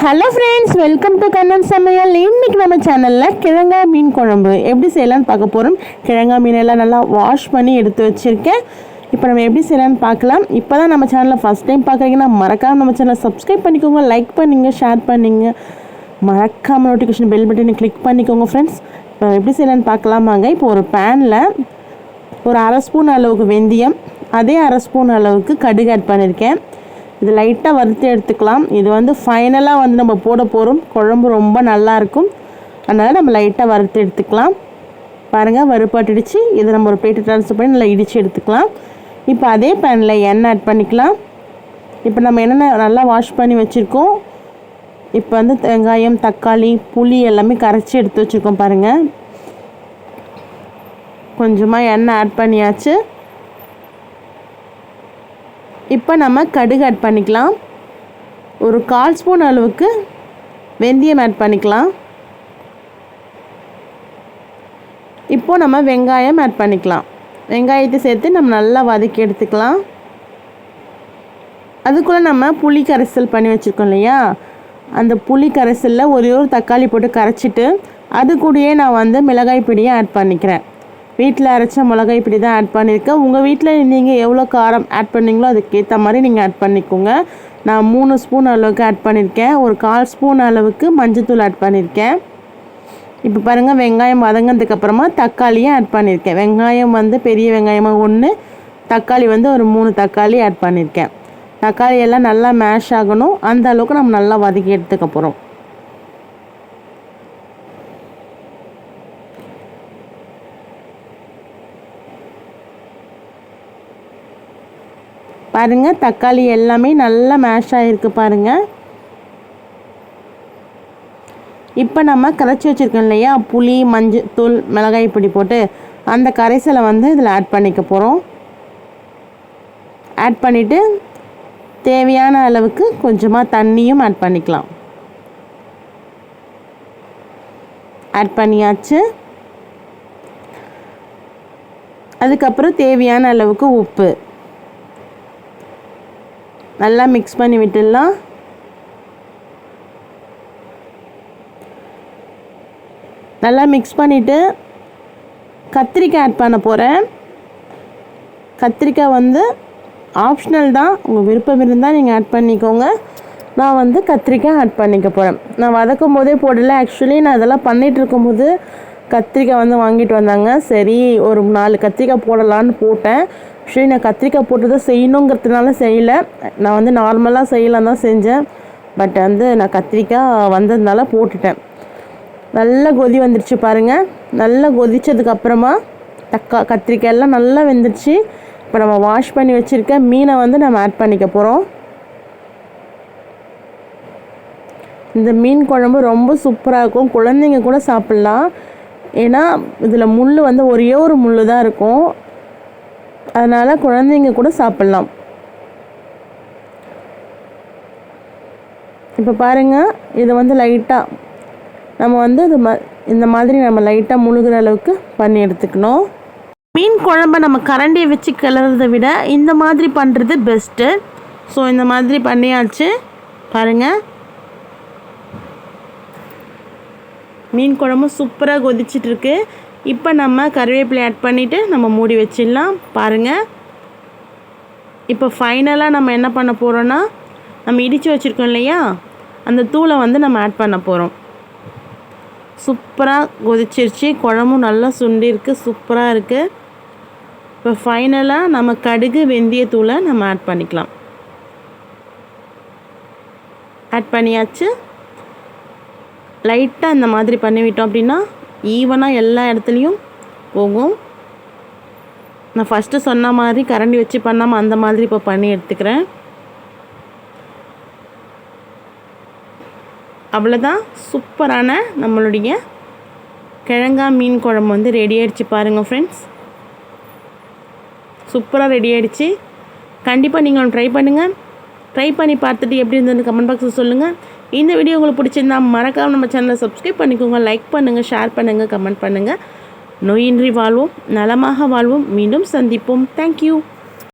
Hello friends welcome to Kannan சமையல் இன்னைக்கு நம்ம சேனலில் கிழங்கா மீன் குழம்பு. எப்படி செய்யலாம்னு பார்க்க போகிறோம் கிழங்கா மீன் எல்லாம் நல்லா வாஷ் பண்ணி எடுத்து வச்சுருக்கேன். இப்போ நம்ம எப்படி செய்யலாம்னு பார்க்கலாம். இப்போ தான் நம்ம சேனலில் ஃபஸ்ட் டைம் பார்க்குறீங்கன்னா மறக்காம நம்ம சேனலை சப்ஸ்கிரைப் பண்ணிக்கோங்க லைக் பண்ணுங்கள் ஷேர் பண்ணுங்கள் மறக்காமல் நோட்டிஃபிகேஷன் பெல் பட்டனை கிளிக் பண்ணிக்கோங்க ஃப்ரெண்ட்ஸ் இப்போ எப்படி செய்யலாம்னு பார்க்கலாமாங்க இப்போ ஒரு பேனில் ஒரு அரை ஸ்பூன் அளவுக்கு வெந்தயம் அதே அரை ஸ்பூன் அளவுக்கு கடுகு ஆட் பண்ணியிருக்கேன் இது லைட்டாக வறுத்து எடுத்துக்கலாம். இது வந்து ஃபைனலாக வந்து நம்ம போட போகிறோம் குழம்பு ரொம்ப நல்லாயிருக்கும் அதனால் நம்ம லைட்டாக வறுத்து எடுத்துக்கலாம். பாருங்கள் வறுப்பாட்டிடுச்சு. இதை நம்ம ஒரு பிளேட்டு ட்ரான்ஸ்ஃபர் பண்ணி நல்லா இடித்து எடுத்துக்கலாம். இப்போ அதே பேனில் எண்ணெய் ஆட் பண்ணிக்கலாம். இப்போ நம்ம என்னென்ன நல்லா வாஷ் பண்ணி வச்சுருக்கோம். இப்போ வந்து வெங்காயம் தக்காளி புளி எல்லாமே கரைச்சி எடுத்து வச்சுருக்கோம் பாருங்கள் கொஞ்சமாக எண்ணெய் ஆட் பண்ணியாச்சு. இப்போ நம்ம கடுகு ஆட் பண்ணிக்கலாம். ஒரு கால் ஸ்பூன் அளவுக்கு வெந்தயம் ஆட் பண்ணிக்கலாம். இப்போது நம்ம வெங்காயம் ஆட் பண்ணிக்கலாம். வெங்காயத்தை சேர்த்து நம்ம நல்லா வதக்கி எடுத்துக்கலாம். அதுக்குள்ளே நம்ம புளி கரைசல் பண்ணி வச்சுருக்கோம் இல்லையா? அந்த புளி கரைசலில் ஒரே ஒரு தக்காளி போட்டு கரைச்சிட்டு அது கூடயே நான் வந்து மிளகாய் பிடியை ஆட் பண்ணிக்கிறேன். வீட்டில் அரைச்ச மிளகாய் இப்படி தான் ஆட் பண்ணியிருக்கேன். உங்கள் வீட்டில் நீங்கள் எவ்வளோ காரம் ஆட் பண்ணீங்களோ அதுக்கேற்ற மாதிரி நீங்கள் ஆட் பண்ணிக்கோங்க. நான் மூணு ஸ்பூன் அளவுக்கு ஆட் பண்ணியிருக்கேன். ஒரு கால் ஸ்பூன் அளவுக்கு மஞ்சத்தூள் ஆட் பண்ணியிருக்கேன். இப்போ பாருங்கள் வெங்காயம் வதங்கினதுக்கப்புறமா தக்காளியும் ஆட் பண்ணியிருக்கேன். வெங்காயம் வந்து பெரிய வெங்காயமாக ஒன்று தக்காளி வந்து ஒரு மூணு தக்காளி ஆட் பண்ணியிருக்கேன். தக்காளி எல்லாம் நல்லா மேஷ் ஆகணும். அந்த அளவுக்கு நம்ம நல்லா வதக்கி எடுத்துக்க போகிறோம் பாருங்கள் தக்காளி எல்லாமே நல்லா மேஷ் ஆகிருக்கு பாருங்கள் இப்போ நம்ம கரைச்சி வச்சுருக்கோம் இல்லையா புளி மஞ்சள் தூள் மிளகாய் பொடி போட்டு அந்த கரைசலை வந்து இதில் ஆட் பண்ணிக்க போகிறோம் ஆட் பண்ணிவிட்டு தேவையான அளவுக்கு கொஞ்சமாக தண்ணியும் ஆட் பண்ணிக்கலாம். ஆட் பண்ணியாச்சு. அதுக்கப்புறம் தேவையான அளவுக்கு உப்பு. நல்லா மிக்ஸ் பண்ணி விட்டுடலாம். நல்லா மிக்ஸ் பண்ணிவிட்டு கத்திரிக்காய் ஆட் பண்ண போகிறேன் கத்திரிக்காய் வந்து ஆப்ஷனல் தான். உங்கள் விருப்பம் இருந்தால் நீங்கள் ஆட் பண்ணிக்கோங்க. நான் வந்து கத்திரிக்காய் ஆட் பண்ணிக்க போகிறேன் நான் வதக்கும் போதே போடல. ஆக்சுவலி நான் இதெல்லாம் பண்ணிகிட்டு இருக்கும்போது கத்திரிக்காய் வந்து வாங்கிட்டு வந்தாங்க. சரி ஒரு நாலு கத்திரிக்காய் போடலான்னு போட்டேன். ஆக்சுவலி நான் கத்திரிக்காய் போட்டதை செய்யணுங்கிறதுனால செய்யலை. நான் வந்து நார்மலாக செய்யலாம் தான் செஞ்சேன். பட் வந்து நான் கத்திரிக்காய் வந்ததுனால போட்டுட்டேன். நல்லா கொதி வந்துடுச்சு பாருங்கள் நல்லா கொதித்ததுக்கப்புறமா தக்கா கத்திரிக்காய் எல்லாம் நல்லா வெந்துடுச்சு இப்போ நம்ம வாஷ் பண்ணி வச்சுருக்க மீனை வந்து நம்ம ஆட் பண்ணிக்க போகிறோம் இந்த மீன் குழம்பு ரொம்ப சூப்பராக இருக்கும். குழந்தைங்க கூட சாப்பிட்லாம். ஏன்னா இதில் முள் வந்து ஒரே ஒரு முள் தான் இருக்கும். அதனால் குழந்தைங்க கூட சாப்பிட்லாம். இப்போ பாருங்கள் இதை வந்து லைட்டாக நம்ம வந்து இது ம இந்த மாதிரி நம்ம லைட்டாக முழுகிற அளவுக்கு பண்ணி எடுத்துக்கணும். மீன் குழம்ப நம்ம கரண்டியை வச்சு கிளறத விட இந்த மாதிரி பண்ணுறது பெஸ்ட்டு ஸோ இந்த மாதிரி பண்ணியாச்சு. பாருங்கள் மீன் குழம்பு சூப்பராக கொதிச்சிட்ருக்கு இப்போ நம்ம கருவேப்பிலை ஆட் பண்ணிவிட்டு நம்ம மூடி வச்சிடலாம். பாருங்கள் இப்போ ஃபைனலாக நம்ம என்ன பண்ண போகிறோன்னா நம்ம இடித்து வச்சுருக்கோம் இல்லையா? அந்த தூளை வந்து நம்ம ஆட் பண்ண போகிறோம் சூப்பராக கொதிச்சிருச்சு. குழம்பும் நல்லா சுண்டிருக்கு சூப்பராக இருக்குது இப்போ ஃபைனலாக நம்ம கடுகு வெந்தயத்தூளை நம்ம ஆட் பண்ணிக்கலாம். ஆட் பண்ணியாச்சு. லைட்டாக இந்த மாதிரி பண்ணிவிட்டோம் அப்படின்னா ஈவனாக எல்லா இடத்துலையும் போகும். நான் ஃபஸ்ட்டு சொன்ன மாதிரி கரண்டி வச்சு பண்ணாமல் அந்த மாதிரி இப்போ பண்ணி எடுத்துக்கிறேன். அவ்வளோதான் சூப்பரான நம்மளுடைய கிழங்கா மீன் குழம்பு வந்து ரெடி ஆகிடுச்சு பாருங்கள் ஃப்ரெண்ட்ஸ் சூப்பராக ரெடி ஆகிடுச்சு கண்டிப்பாக நீங்கள் ஒன்று ட்ரை பண்ணுங்கள் ட்ரை பண்ணி பார்த்துட்டு எப்படி இருந்ததுன்னு கமெண்ட் பாக்ஸில் சொல்லுங்கள் இந்த வீடியோ உங்களுக்கு பிடிச்சிருந்தா மறக்காமல் நம்ம சேனலை சப்ஸ்கிரைப் பண்ணிக்கோங்க லைக் பண்ணுங்கள் ஷேர் பண்ணுங்கள் கமெண்ட் பண்ணுங்கள் நோயின்றி வாழ்வோம் நலமாக வாழ்வோம். மீண்டும் சந்திப்போம். தேங்க்யூ